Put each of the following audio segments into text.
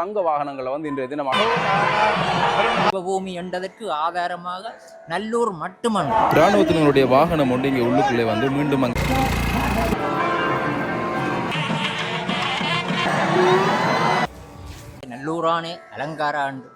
தங்க வாகனங்களை வந்து இன்றைய தினம் பூமி என்றதற்கு ஆதாரமாக நல்லூர் மட்டுமன்று. இராணுவத்தினருடைய வாகனம் ஒன்று இங்கே உள்ளுக்குள்ளே வந்து மீண்டும் அங்கே நல்லூரானே அலங்கார ஆண்டு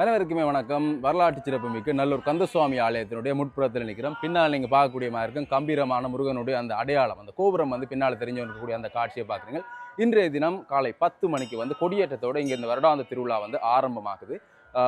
அனைவருக்குமே வணக்கம். வரலாற்று சிறப்புமிக்கு நல்லூர் கந்தசுவாமி ஆலயத்தினுடைய முற்புறத்தில் நிற்கிறோம். பின்னால் நீங்கள் பார்க்கக்கூடிய மாதிரி இருக்கும். கம்பீரமான முருகனுடைய அந்த அடையாளம் அந்த கோபுரம் வந்து பின்னால் தெரிஞ்சு இருக்கக்கூடிய அந்த காட்சியை பார்க்குறீங்க இன்றைய தினம் காலை பத்து மணிக்கு வந்து கொடியேற்றத்தோடு இங்கே இந்த வருடாந்த திருவிழா வந்து ஆரம்பமாகுது.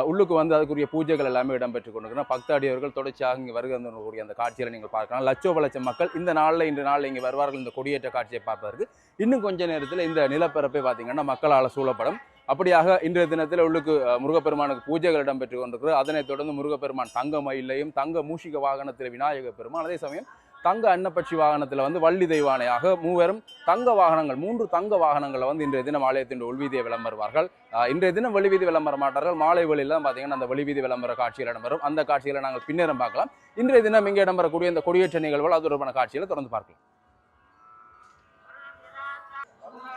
உள்ளுக்கு வந்து அதுக்குரிய பூஜைகள் எல்லாமே இடம்பெற்று கொண்டிருக்கிறோம். பக்தாடியவர்கள் தொடர்ச்சியாக இங்கே வருகை அந்த காட்சிகளை நீங்கள் பார்க்கலாம். லட்சோப லட்சம் மக்கள் இந்த நாளில் இன்று நாளில் இங்கே வருவார்கள். இந்த கொடியேற்ற காட்சியை பார்ப்பதற்கு இன்னும் கொஞ்ச நேரத்தில் இந்த நிலப்பரப்பை பார்த்தீங்கன்னா மக்களால் சூழப்படும். அப்படியாக இன்றைய தினத்தில் உள்ளுக்கு முருகப்பெருமானுக்கு பூஜைகள் இடம்பெற்று கொண்டிருக்கிறது. அதனைத் தொடர்ந்து முருகப்பெருமான் தங்க மயிலையும் தங்க மூஷிக வாகனத்தில் விநாயக பெருமான். அதே சமயம் தங்க அன்னப்பட்சி வாகனத்தில் வந்து வள்ளி தெய்வானையாக மூவரும் தங்க வாகனங்கள் மூன்று தங்க வாகனங்களை வந்து இன்றைய தினம் ஆலயத்தின் உள்வீதியை விளம்பருவார்கள் இன்றைய தினம் வெளிவீதி விளம்பர மாட்டார்கள். மாலை வெளியில் பார்த்தீங்கன்னா அந்த வெளிவீதி விளம்பர காட்சியில் இடம்பெறும். அந்த காட்சிகளை நாங்கள் பின்னரும் பார்க்கலாம். இன்றைய தினம் இங்கே இடம்பெறக்கூடிய இந்த கொடியேற்ற நிகழ்வுகள் அது தொடர்பான காட்சிகளை தொடர்ந்து பார்க்கலாம்.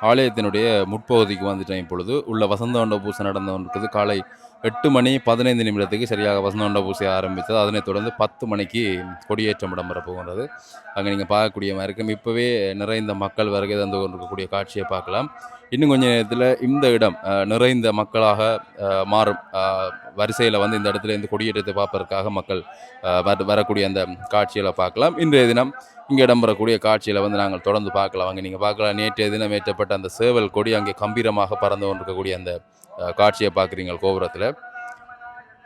ஆலயத்தினுடைய முற்பகுதிக்கு வந்துட்டேன் இப்பொழுது. உள்ள வசந்த மண்டப பூசை நடந்து கொண்டிருக்கிறது. காலை எட்டு மணி பதினைந்து நிமிடத்துக்கு சரியாக வசந்த மண்டப பூசை ஆரம்பித்தது. அதனைத் தொடர்ந்து பத்து மணிக்கு கொடியேற்றம் இடம்பெற போகின்றது. அங்கே நீங்கள் பார்க்கக்கூடிய மாதிரி இருக்கும் இப்போவே நிறைந்த மக்கள் வருகை தந்து கொண்டிருக்கக்கூடிய காட்சியை பார்க்கலாம். இன்னும் கொஞ்ச நேரத்தில் இந்த இடம் நிறைந்த மக்களாக மாறும். வரிசையில் வந்து இந்த இடத்துல இந்த கொடியேற்றத்தை பார்ப்பதற்காக மக்கள் வர- வரக்கூடிய அந்த காட்சிகளை பார்க்கலாம். இன்றைய தினம் இங்கே இடம்பெறக்கூடிய காட்சியில் வந்து நாங்கள் தொடர்ந்து பார்க்கலாம். அங்கே நீங்கள் பார்க்கலாம் நேற்றைய தினம் ஏற்றப்பட்ட அந்த சேவல் கொடி அங்கே கம்பீரமாக பறந்து கொண்டிருக்கக்கூடிய அந்த காட்சியை பார்க்குறீங்க கோபுரத்தில்.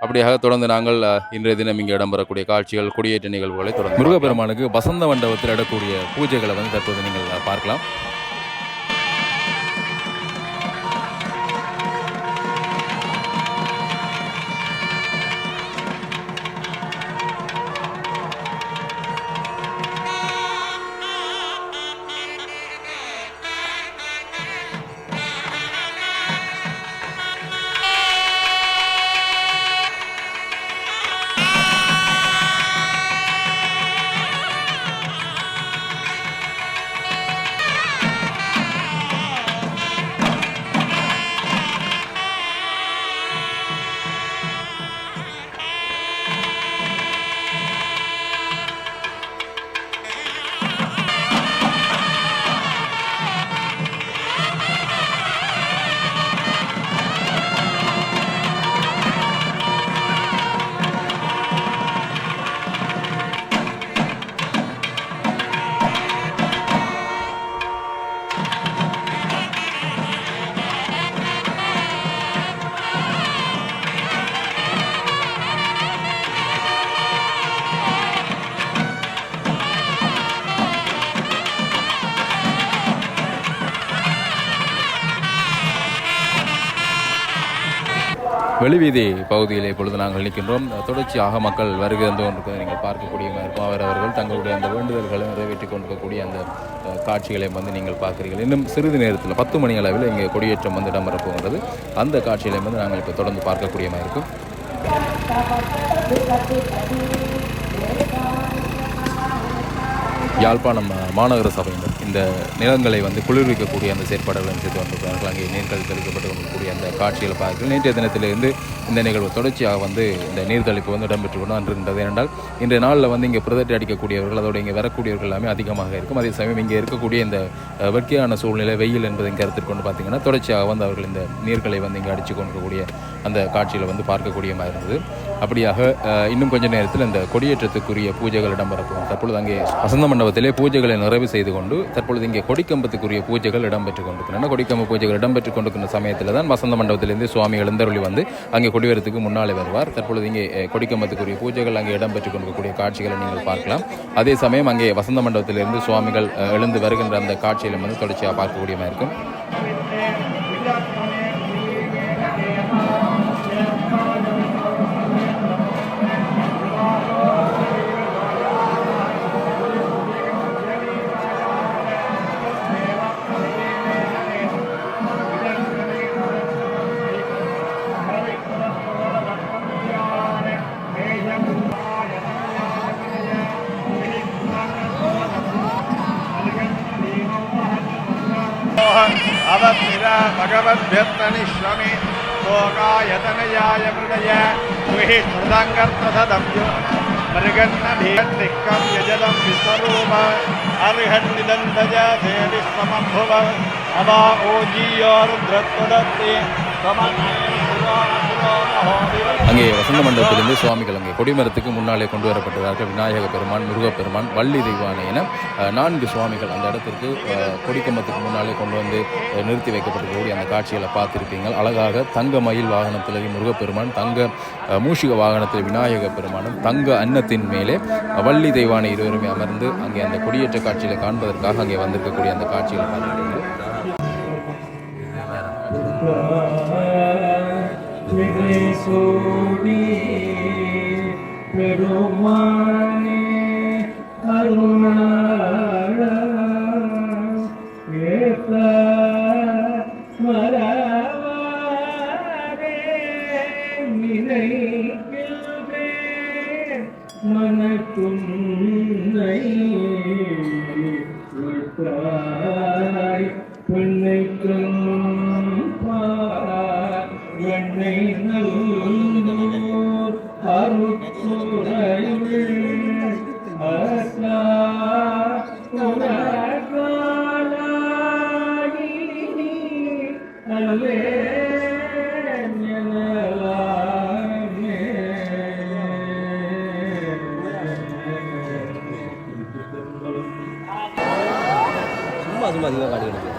அப்படியாக தொடர்ந்து நாங்கள் இன்றைய தினம் இங்கே இடம்பெறக்கூடிய காட்சிகள் கொடியேற்ற நிகழ்வுகளை தொடர்ந்து முருகப்பெருமானுக்கு வசந்த மண்டபத்தில் இடக்கூடிய பூஜைகளை வந்து தற்போது நீங்கள் பார்க்கலாம். வெளிவீதி பகுதியில் இப்பொழுது நாங்கள் நிற்கின்றோம். தொடர்ச்சியாக மக்கள் வருகை தந்து கொண்டிருக்கிறது நீங்கள் பார்க்கக்கூடிய இருக்கும் அவர்கள் தங்களுடைய அந்த வேண்டுதல்களை நிறைவேற்றி கொண்டிருக்கக்கூடிய அந்த காட்சிகளை வந்து நீங்கள் பார்க்குறீர்கள். இன்னும் சிறிது நேரத்தில் பத்து மணி அளவில் இங்கே கொடியேற்றம் வந்து இடம்பெறப் போகின்றது. அந்த காட்சிகளை வந்து நாங்கள் இப்போ தொடர்ந்து பார்க்கக்கூடியமாக இருக்கும். யாழ்ப்பாணம் மாநகர சபையினர். இந்த நிலங்களை வந்து குளிர்விக்கக்கூடிய அந்த செயற்பாடுகளை செய்து வந்திருக்கிறார்கள். அங்கே நீர்கள் தெளிக்கப்பட்டு கொண்டிருக்கக்கூடிய அந்த காட்சிகளை பார்க்கிறேன் நேற்றைய தினத்திலிருந்து இந்த நிகழ்வு தொடர்ச்சியாக வந்து இந்த நீர்த்தளிப்பு வந்து இடம்பெற்று கொண்டு வந்திருக்கின்றது. ஏனென்றால் இன்றைய நாளில் வந்து இங்கே பிரதட்டி அடிக்கக்கூடியவர்கள் அதோடு இங்கே வரக்கூடியவர்கள் எல்லாமே அதிகமாக இருக்கும். அதே சமயம் இங்கே இருக்கக்கூடிய இந்த வெற்றியான வெட்கையான சூழ்நிலை வெயில் என்பதை கருத்தில் கொண்டு பார்த்தீங்கன்னா தொடர்ச்சியாக வந்து அவர்கள் இந்த நீர்களை வந்து இங்கே அடித்து கொண்டிருக்கக்கூடிய அந்த காட்சிகளை வந்து பார்க்கக்கூடியமாக இருந்தது. அப்படியாக இன்னும் கொஞ்ச நேரத்தில் இந்த கொடியேற்றத்துக்குரிய பூஜைகள் இடம்பெறப்படும் தற்பொழுது அங்கே வசந்த மண்டபத்திலே பூஜைகளை நிறைவு செய்து கொண்டு தற்பொழுது இங்கே கொடிக்கம்பத்துக்குரிய பூஜைகள் இடம்பெற்றுக் கொண்டிருக்கின்றன. கொடிக்கம்பு பூஜைகள் இடம்பெற்றுக் கொண்டிருக்கின்ற சமயத்தில் தான் வசந்த மண்டபத்திலிருந்து சுவாமி எழுந்தருளி வந்து அங்கே கொடிவரத்துக்கு முன்னாலே வருவார். தற்பொழுது இங்கே கொடிக்கம்பத்துக்குரிய பூஜைகள் அங்கே இடம்பெற்றுக் கொண்டிருக்கக்கூடிய காட்சிகளை நீங்கள் பார்க்கலாம். அதே சமயம் அங்கே வசந்த மண்டபத்திலிருந்து சுவாமிகள் எழுந்து வருகின்ற அந்த காட்சிகளை வந்து தொடர்ச்சியாக பார்க்கக்கூடியமாக இருக்கும். યમૃગયા ગૃહે મૃદાંગર તથદમ્ય મૃગન્નભેદ નિક્કમ યજલમ વિસ્વરૂપ અર્હન્નિદંતજા ધેરિ સમભવ અવા ઓજીયોર દ્રત્વદત્તે સમનાય அங்கே வசந்த மண்டபத்திலிருந்து சுவாமிகள் அங்கே கொடிமரத்துக்கு முன்னாலே கொண்டு வரப்பட்டதாக விநாயக பெருமான் முருகப்பெருமான் வள்ளி தெய்வானை என நான்கு சுவாமிகள் அந்த இடத்திற்கு கொடிக்கம்பத்துக்கு முன்னாலே கொண்டு வந்து நிறுத்தி வைக்கப்பட்டிருக்கக்கூடிய அந்த காட்சிகளை பார்த்துருப்பீங்க அழகாக தங்க மயில் வாகனத்தில் முருகப்பெருமான் தங்க மூஷிக வாகனத்தில் விநாயக பெருமானும் தங்க அன்னத்தின் மேலே வள்ளி தெய்வானை இருவருமே அமர்ந்து அங்கே அந்த கொடியேற்ற காட்சிகளை காண்பதற்காக அங்கே வந்திருக்கக்கூடிய அந்த காட்சிகளை பார்த்துருக்கீங்க விக்னேஸ்வரி பெருமானே அருணாள ஏத்த மரவாரே நினைக்கின்றேன் மனக்குன்னை விட்டாய் பெண்ணைக்கும் வெண்ணை நல்லூர் அருத்துறையுள் சும்மா சும்மா அதிகமாக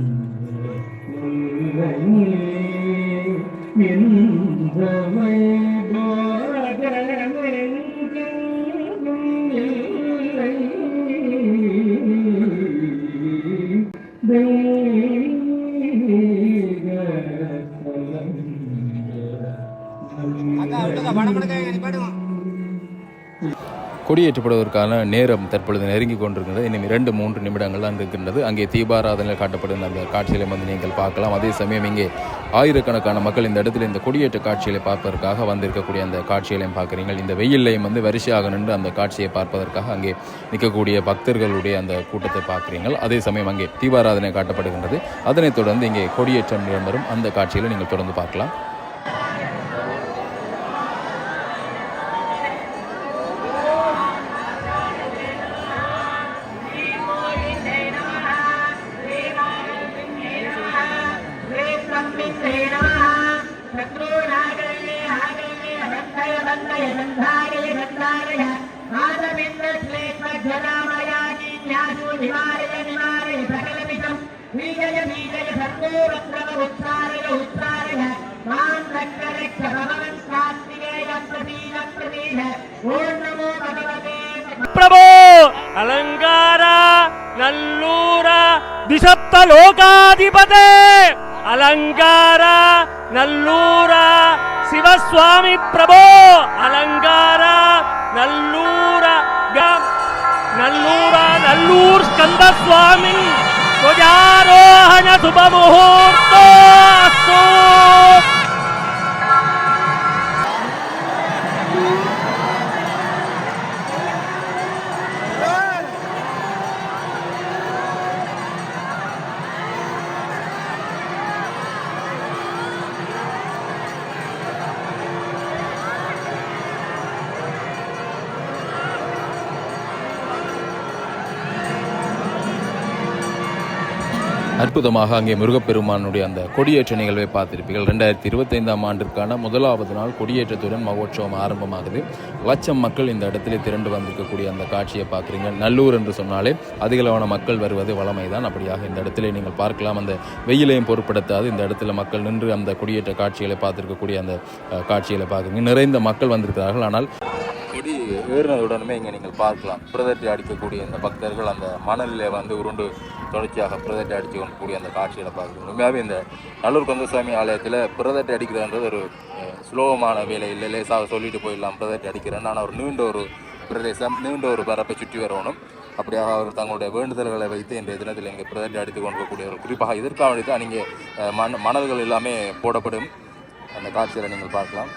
கொடியேற்றப்படுவதற்கான நேரம் தற்பொழுது நெருங்கி கொண்டிருக்கிறது. இனிமேல் இரண்டு மூன்று நிமிடங்கள் தான் இருக்கின்றது. அங்கே தீபாராதனை காட்டப்படும் அந்த காட்சிகளை வந்து நீங்கள் பார்க்கலாம். அதே சமயம் இங்கே ஆயிரக்கணக்கான மக்கள் இந்த இடத்துல இந்த கொடியேற்ற காட்சிகளை பார்ப்பதற்காக வந்திருக்கக்கூடிய அந்த காட்சிகளையும் பார்க்குறீங்க இந்த வெயிலையும் வந்து வரிசையாக நின்று அந்த காட்சியை பார்ப்பதற்காக அங்கே நிற்கக்கூடிய பக்தர்களுடைய அந்த கூட்டத்தை பார்க்குறீங்க அதே சமயம் அங்கே தீபாராதனை காட்டப்படுகின்றது. அதனைத் தொடர்ந்து இங்கே கொடியேற்றம் இடம்பெறும் அந்த காட்சிகளை நீங்கள் தொடர்ந்து பார்க்கலாம். ಪ್ರಭೋ ಅಲಂಕಾರ ನಲ್ಲೂರ ದ್ವಿಸಪ್ತ ಲೋಕಾಧಿಪತೆ ಅಲಂಕಾರ ನಲ್ಲೂರ ಶಿವಸ್ವಾಮಿ ಪ್ರಭೋ ಅಲಂಕಾರ ನಲ್ಲೂರ నల్లూర నల్లూరు స్కందస్వామి ధ్వజారోహణ శుభముహూర్తో அற்புதமாக அங்கே முருகப்பெருமானுடைய அந்த கொடியேற்ற நிகழ்வை பார்த்திருப்பீர்கள். ரெண்டாயிரத்தி இருபத்தைந்தாம் ஆண்டிற்கான முதலாவது நாள் கொடியேற்றத்துடன் மகோற்சவம் ஆரம்பமாகுது. லட்சம் மக்கள் இந்த இடத்துல திரண்டு வந்திருக்கக்கூடிய அந்த காட்சியை பார்க்குறீங்க. நல்லூர் என்று சொன்னாலே அதிகளவான மக்கள் வருவது வளமைதான் அப்படியாக இந்த இடத்துல நீங்கள் பார்க்கலாம். அந்த வெயிலையும் பொருட்படுத்தாது. இந்த இடத்துல மக்கள் நின்று அந்த கொடியேற்ற காட்சிகளை பார்த்திருக்கக்கூடிய அந்த காட்சிகளை பார்க்குறீங்க. நிறைந்த மக்கள் வந்திருக்கிறார்கள். ஆனால் கொடி ஏறினதுடனுமே இங்கே நீங்கள் பார்க்கலாம். பிரதட்டி அடிக்கக்கூடிய இந்த பக்தர்கள் அந்த மணலில் வந்து உருண்டு தொடர்ச்சியாக பிரதட்டி அடித்து கொண்டக்கூடிய அந்த காட்சிகளை பார்க்கணும் உண்மையாகவே இந்த நல்லூர் கந்தசாமி ஆலயத்தில் பிரதட்டி அடிக்கிறதுன்றது ஒரு அஹ், சுலபமான வேலை இல்லை லேசாக சொல்லிட்டு போயிடலாம் பிரதட்டி அடிக்கிறேன். ஆனால் ஒரு நீண்ட ஒரு பிரதேசம் நீண்ட ஒரு பரப்பை சுற்றி வரணும். அப்படியாக அவர் தங்களுடைய வேண்டுதல்களை வைத்து இன்றைய தினத்தில் இங்கே பிரதட்டி அடித்து கொண்டிருக்கக்கூடியவர் குறிப்பாக இதற்காக வேண்டி தான் நீங்கள் மண் மணல்கள் எல்லாமே போடப்படும். அந்த காட்சியில் நீங்கள் பார்க்கலாம்.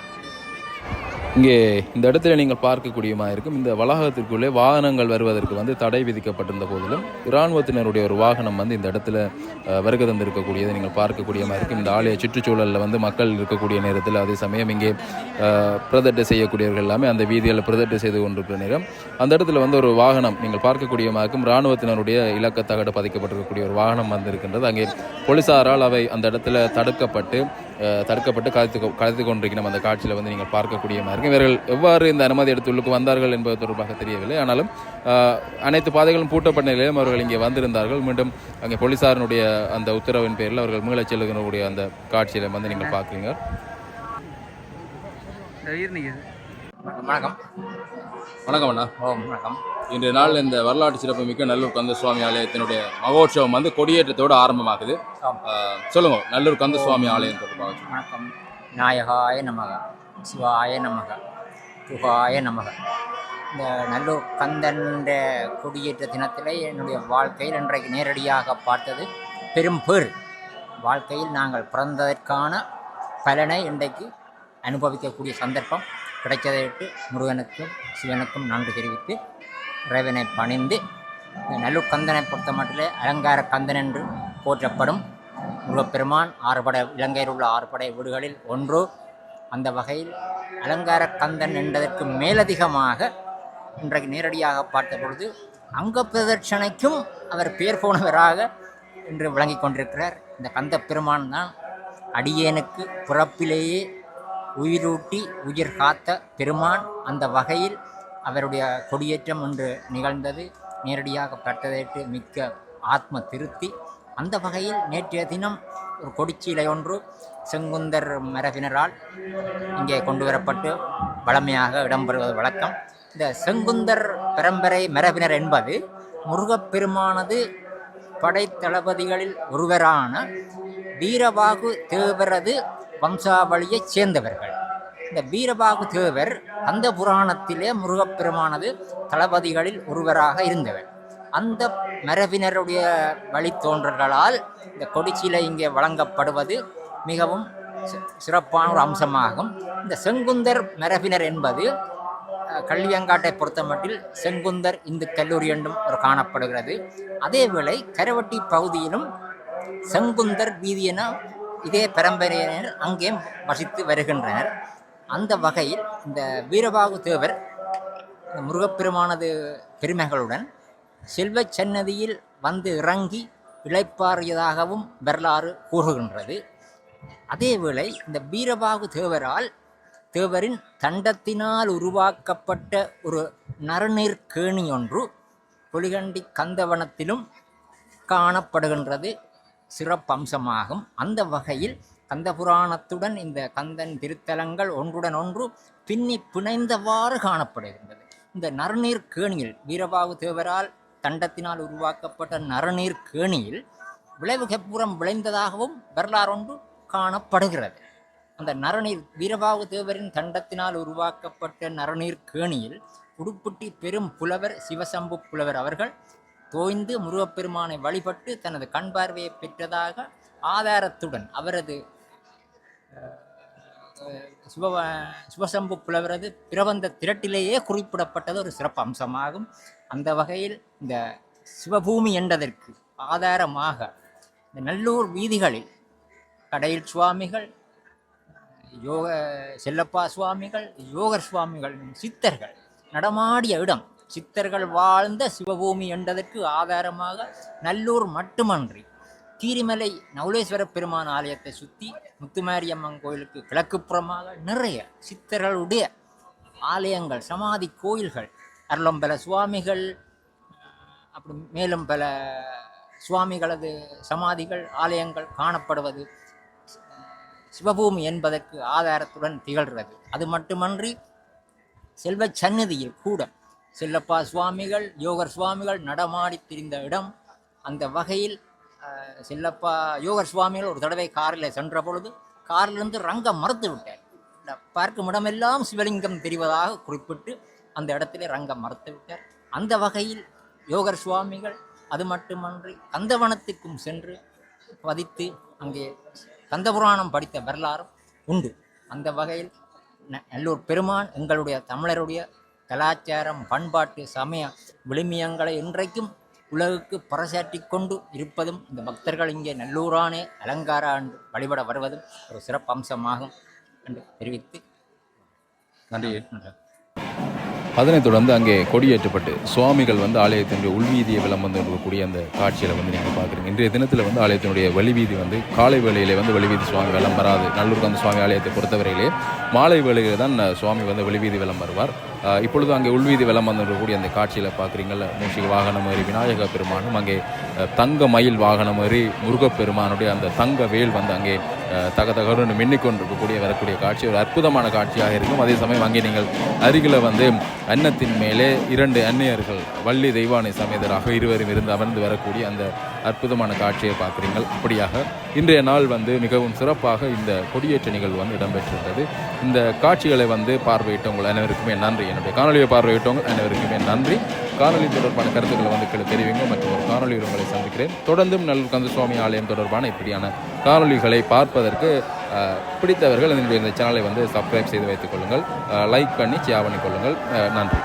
இங்கே இந்த இடத்துல நீங்கள் பார்க்கக்கூடியமா இருக்கும். இந்த வளாகத்திற்குள்ளே வாகனங்கள் வருவதற்கு வந்து தடை விதிக்கப்பட்டிருந்த போதிலும் இராணுவத்தினருடைய ஒரு வாகனம் வந்து இந்த இடத்துல வருகை தந்திருக்கக்கூடியதை நீங்கள் பார்க்கக்கூடியமாக இருக்கும். இந்த ஆலய சுற்றுச்சூழலில் வந்து மக்கள் இருக்கக்கூடிய நேரத்தில் அதே சமயம் இங்கே பிரதட்டை செய்யக்கூடியவர்கள் எல்லாமே அந்த வீதியில் பிரதிட்டை செய்து கொண்டிருக்கிற நேரம். அந்த இடத்துல வந்து ஒரு வாகனம் நீங்கள் பார்க்கக்கூடியமாக இருக்கும். இராணுவத்தினருடைய இலக்க தகடு பதிக்கப்பட்டிருக்கக்கூடிய ஒரு வாகனம் வந்திருக்கின்றது. அங்கே போலீசாரால் அவை அந்த இடத்துல தடுக்கப்பட்டு தடுக்கப்பட்டு கலைத்து கலைத்து கொண்டிருக்கணும் அந்த காட்சியில் வந்து நீங்கள் பார்க்கக்கூடியமா இருக்கும். இவர்கள் எவ்வாறு இந்த அனுமதி எடுத்து உள்ளுக்கு வந்தார்கள் என்பது தொடர்பாக தெரியவில்லை. ஆனாலும் அனைத்து பாதைகளும் பூட்டப்பட்ட நிலையிலும் அவர்கள் இங்கே வந்திருந்தார்கள். மீண்டும் அங்கே போலீசாரினுடைய அந்த உத்தரவின் பேரில் அவர்கள் மீளச் செல்லுகிறக்கூடிய அந்த காட்சியில வந்து நீங்கள் பார்க்குறீங்க. வணக்கம். வணக்கம் அண்ணா. ஓம் வணக்கம். இன்றைய நாள் இந்த வரலாற்று சிறப்புமிக்க நல்லூர் கந்த சுவாமி ஆலயத்தினுடைய மகோற்சவம் வந்து கொடியேற்றத்தோடு ஆரம்பமாகுது. சொல்லுங்க நல்லூர் கந்த சுவாமி ஆலயம் தொடர்பாக. வணக்கம். நாயகாய நமக சிவாய நமக துகாய நமக. இந்த நல்லூர் கந்தன்ற கொடியேற்ற தினத்திலே என்னுடைய வாழ்க்கையில் இன்றைக்கு நேரடியாக பார்த்தது பெரும் பேர் வாழ்க்கையில் நாங்கள் பிறந்ததற்கான பலனை இன்றைக்கு அனுபவிக்கக்கூடிய சந்தர்ப்பம் கிடைத்ததற்கு முருகனுக்கும் சிவனுக்கும் நன்றி தெரிவித்து இறைவனை பணிந்து இந்த நல்லூர் கந்தனை பொறுத்த மட்டிலே அலங்கார கந்தன் என்று போற்றப்படும் முருகப்பெருமான் ஆறுபடை இலங்கையில் உள்ள ஆறுபடை வீடுகளில் ஒன்று. அந்த வகையில் அலங்கார கந்தன் என்பதற்கு மேலதிகமாக இன்றைக்கு நேரடியாக பார்த்த பொழுது அங்க பிரதட்சணைக்கும் அவர் பேர் போனவராக இன்று விளங்கிக் கொண்டிருக்கிறார். இந்த கந்த பெருமான் தான் அடியேனுக்கு பிறப்பிலேயே உயிரூட்டி உயிர் காத்த பெருமான். அந்த வகையில் அவருடைய கொடியேற்றம் ஒன்று நிகழ்ந்தது. நேரடியாக பார்த்ததற்கு மிக்க ஆத்ம திருப்தி. அந்த வகையில் நேற்றைய தினம் ஒரு கொடிச்சீலை ஒன்று செங்குந்தர் மரபினரால் இங்கே கொண்டு வரப்பட்டு வளமையாக இடம்பெறுவது வழக்கம். இந்த செங்குந்தர் பரம்பரை மரபினர் என்பது முருகப்பெருமானது படைத்தளபதிகளில் ஒருவரான வீரபாகு தேவரது வம்சாவளியைச் சேர்ந்தவர்கள். இந்த வீரபாகு தேவர் அந்த புராணத்திலே முருகப்பெருமானது தளபதிகளில் ஒருவராக இருந்தவர். அந்த மரபினருடைய வழித்தோன்றல்களால் இந்த கொடிச்சிலை இங்கே வழங்கப்படுவது மிகவும் சிறப்பான ஒரு அம்சமாகும். இந்த செங்குந்தர் மரபினர் என்பது கல்வியங்காட்டை பொறுத்தமட்டில் செங்குந்தர் இந்து கல்லூரி என்றும் ஒரு காணப்படுகிறது. அதேவேளை கரவட்டி பகுதியிலும் செங்குந்தர் வீதி என இதே பரம்பரையினர் அங்கே வசித்து வருகின்றனர். அந்த வகையில் இந்த வீரபாகு தேவர் இந்த முருகப்பெருமானது பெருமைகளுடன் செல்வச் சன்னதியில் வந்து இறங்கி இளைப்பாறியதாகவும் வரலாறு கூறுகின்றது. அதேவேளை இந்த வீரபாகு தேவரால் தேவரின் தண்டத்தினால் உருவாக்கப்பட்ட ஒரு நறுநீர் கேணி ஒன்று பொலிகண்டி கந்தவனத்திலும் காணப்படுகின்றது. சிறப்பம்சமாகும். அந்த வகையில் கந்த புராணத்துடன் இந்த கந்தன் திருத்தலங்கள் ஒன்றுடன் ஒன்று பின்னி பிணைந்தவாறு காணப்படுகின்றது. இந்த நறுநீர் கேணியில் வீரபாகு தேவரால் தண்டத்தினால் உருவாக்கப்பட்ட நறுநீர் கேணியில் விளைவுகப்புறம் விளைந்ததாகவும் வரலாறு ஒன்று காணப்படுகிறது. அந்த நரநீர் வீரபாகு தேவரின் தண்டத்தினால் உருவாக்கப்பட்ட நரநீர் கேணியில் உடுப்புட்டி பெரும் புலவர் சிவசம்பு புலவர் அவர்கள் தோய்ந்து முருகப்பெருமானை வழிபட்டு தனது கண் பார்வையை பெற்றதாக ஆதாரத்துடன் அவரது சிவ சிவசம்பு புலவரது பிரபந்த திரட்டிலேயே குறிப்பிடப்பட்டது ஒரு சிறப்பு அம்சமாகும். அந்த வகையில் இந்த சிவபூமி என்றதற்கு ஆதாரமாக இந்த நல்லூர் வீதிகளில் கடையில் சுவாமிகள் யோக செல்லப்பா சுவாமிகள் யோகர் சுவாமிகள் சித்தர்கள் நடமாடிய இடம் சித்தர்கள் வாழ்ந்த சிவபூமி என்பதற்கு ஆதாரமாக நல்லூர் மட்டுமன்றி கீரிமலை நவுலேஸ்வர பெருமான் ஆலயத்தை சுற்றி முத்துமாரியம்மன் கோயிலுக்கு கிழக்குப்புறமாக நிறைய சித்தர்களுடைய ஆலயங்கள் சமாதி கோயில்கள் அருளம்பல சுவாமிகள் அப்படி மேலும் பல சுவாமிகளது சமாதிகள் ஆலயங்கள் காணப்படுவது சிவபூமி என்பதற்கு ஆதாரத்துடன் திகழ்கிறது. அது மட்டுமன்றி செல்வ சந்நிதியில் கூட செல்லப்பா சுவாமிகள் யோகர் சுவாமிகள் நடமாடி திரிந்த இடம் அந்த வகையில் செல்லப்பா யோகர் சுவாமிகள் ஒரு தடவை காரில் சென்ற பொழுது காரிலிருந்து ரங்கம் மறுத்து விட்டார். இந்த பார்க்கும் இடமெல்லாம் சிவலிங்கம் தெரிவதாக குறிப்பிட்டு அந்த இடத்திலே ரங்கம் மறுத்து விட்டார். அந்த வகையில் யோகர் சுவாமிகள் அது மட்டுமன்றி கந்தவனத்துக்கும் சென்று பதித்து அங்கே கந்தபுராணம் படித்த வரலாறும் உண்டு. அந்த வகையில் ந- நல்லூர் பெருமான் எங்களுடைய தமிழருடைய கலாச்சாரம் பண்பாட்டு சமய விழுமியங்களை இன்றைக்கும் உலகுக்கு பறைசாற்றிக் கொண்டு இருப்பதும் இந்த பக்தர்கள் இங்கே நல்லூரானே அலங்கார ஆண்டு வழிபட வருவதும் ஒரு சிறப்பு அம்சமாகும் என்று தெரிவித்து நன்றி. அதனைத் தொடர்ந்து அங்கே கொடியேற்றப்பட்டு சுவாமிகள் வந்து ஆலயத்தினுடைய உள்வீதியை விளம் வந்து இருக்கக்கூடிய அந்த காட்சியில் வந்து நீங்கள் பார்க்குறீங்க. இன்றைய தினத்தில் வந்து ஆலயத்தினுடைய வெளிவீதி வந்து காலை வேளையிலே வந்து வெளிவீதி சுவாமி விளம் வராது நல்லூர் கந்த சுவாமி ஆலயத்தை பொறுத்தவரையிலே மாலை வேளையில் தான் சுவாமி வந்து வெளிவீதி விளம் வருவார் அஹ், இப்பொழுது அங்கே உள்வீதி விளம் வந்து அந்த காட்சியில் பார்க்குறீங்கள மூஷிக வாகனம் ஏறி விநாயக பெருமானும் அங்கே தங்க மயில் வாகனம் ஏறி முருகப்பெருமானுடைய அந்த தங்க வேல் வந்து அங்கே தகதகருன்னு தக தகன்னு மின்னிக்கொண்டிருக்கக்கூடிய வரக்கூடிய காட்சி. ஒரு அற்புதமான காட்சியாக இருக்கும். அதே சமயம் அங்கே நீங்கள் அருகில் வந்து அன்னத்தின் மேலே இரண்டு அன்னையர்கள் வள்ளி தெய்வானை சமேதராக இருவரும் இருந்து அமர்ந்து வரக்கூடிய அந்த அற்புதமான காட்சியை பார்க்குறீங்கள். அப்படியாக இன்றைய நாள் வந்து மிகவும் சிறப்பாக இந்த கொடியேற்ற நிகழ்வு வந்து இடம்பெற்றிருந்தது. இந்த காட்சிகளை வந்து பார்வையிட்டவங்கள் அனைவருக்குமே நன்றி. என்னுடைய காணொலியை பார்வையிட்டவங்க அனைவருக்குமே நன்றி. காணொலி தொடர்பான கருத்துக்களை வந்து கீழே தெரிவிங்க. மற்றும் ஒரு காணொலியில் உங்களை சந்திக்கிறேன். தொடர்ந்தும் நல்லூர் கந்தசுவாமி ஆலயம் தொடர்பான இப்படியான காணொளிகளை பார்ப்பதற்கு பிடித்தவர்கள் என்னுடைய இந்த சேனலை வந்து சப்ஸ்கிரைப் செய்து வைத்துக் கொள்ளுங்கள். லைக் பண்ணி ஷேர் பண்ணிக்கொள்ளுங்கள் நன்றி.